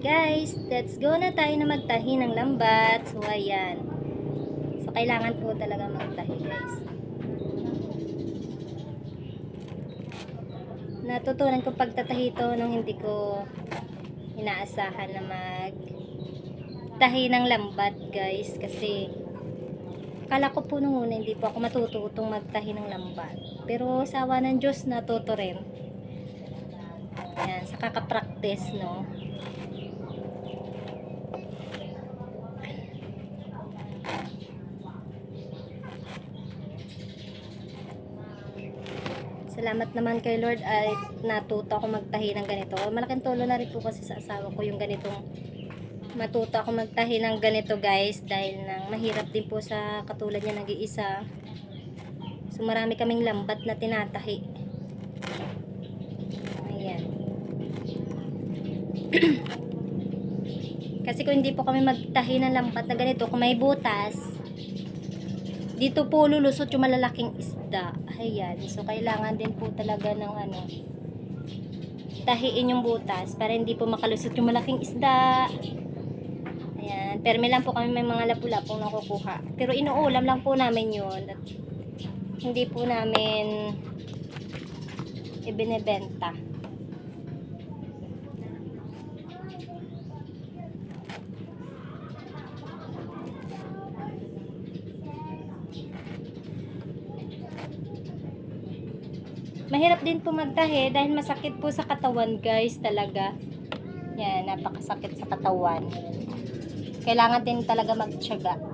Guys, let's go na tayo na magtahi ng lambat. So, ayan. So, kailangan po talaga magtahi, guys. Natutunan ko pagtatahi ito nung hindi ko inaasahan na mag tahi ng lambat, guys. Kasi, Kala ko po nung una hindi po ako matututong magtahi ng lambat. Pero sa awa ng Diyos natuto rin. Yan, sa kakapractice, no? Salamat naman kay Lord ay natuto ako magtahi ng ganito. Malaking tulong na rin po kasi sa asawa ko yung ganitong matuto ako magtahi ng ganito guys dahil nang mahirap din po sa katulad niya nag-iisa. So marami kaming lambat na tinatahi. Ayan. Kasi kung hindi po kami magtahi ng lambat na ganito, kung may butas, dito po lulusot yung malalaking isda. Ayan. So, kailangan din po talaga ng ano, tahiin yung butas para hindi po makalusot yung malaking isda. Ayan. Perme lang po kami may mga lapu-lapong nakukuha. Pero inuulam lang po namin yun. At hindi po namin ibinebenta. Mahirap din po dahil masakit po sa katawan guys talaga. Yan, napakasakit sa katawan. Kailangan din talaga magtiyaga.